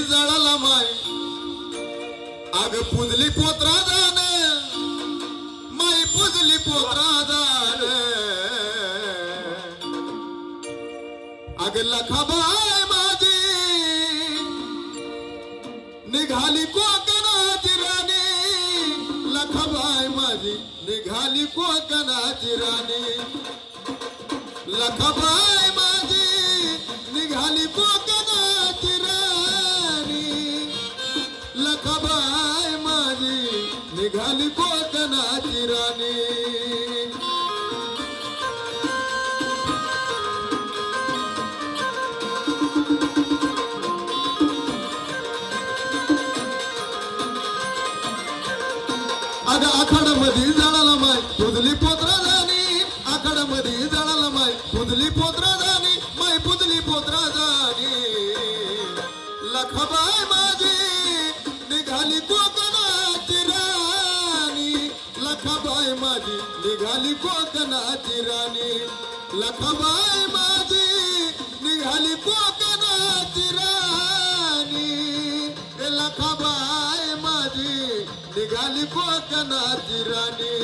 मधी जळाला माय. अग पुजली पोत्रा जाण. माई पुजली पोत्रा जाण. अग लखाबाय माझी. निघाली कोकणाची राणी. लखाबाई माझी. निघाली कोकणाची राणी. लखाबाई माझी. निघाली कोकण निघाली कोकणाची राणी. अगं आखाडामध्ये जळाला माय पुदली पोत्रा जाणी. आखाडामध्ये जळाला माय पुदली पोत्रा जाणी. माय पुदली पोत्रा जाणी. लखबाय माझी निघाली कोकण माझी निघाली कोकणाची राणी लखबाय माझी निघाली कोकणाची राणी ए लखबाय माझी निघाली कोकणाची राणी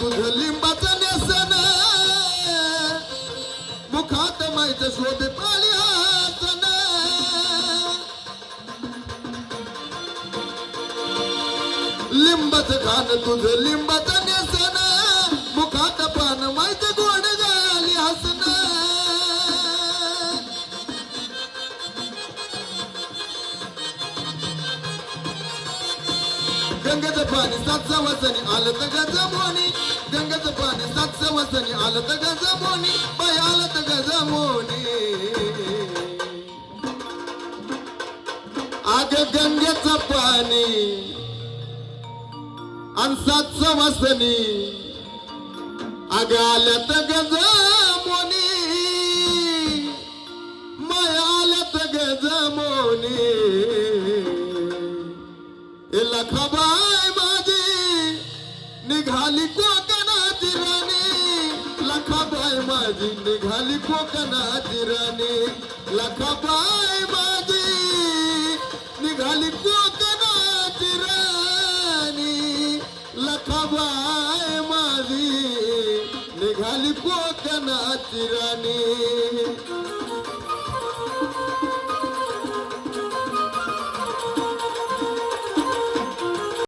तुझं लिंबाचं नेसन. मुखात माहीत शोभे पाळी हासन. लिंबाचं खान तुझं लिंबाचं नेसन. मुखात पान माहीत गोड झाली हसन. गंगेचं पाणी सात सवासनी आलं तर गजमोनी. गंगेचं पाणी सात वसनी आलं तर गजमोनी बाय आलं तर गजमोनी आग गंगेच पाणी आणि सात सवासनी अग आलं तर मयालत माय आलं तर गजमोनी ए लखाबाई माझी निघाली माझी निघाली कोकणाची राणी. लखाबाई माझी निघाली कोकणाची राणी. लखाबाई माझी निघाली कोकणाची राणी.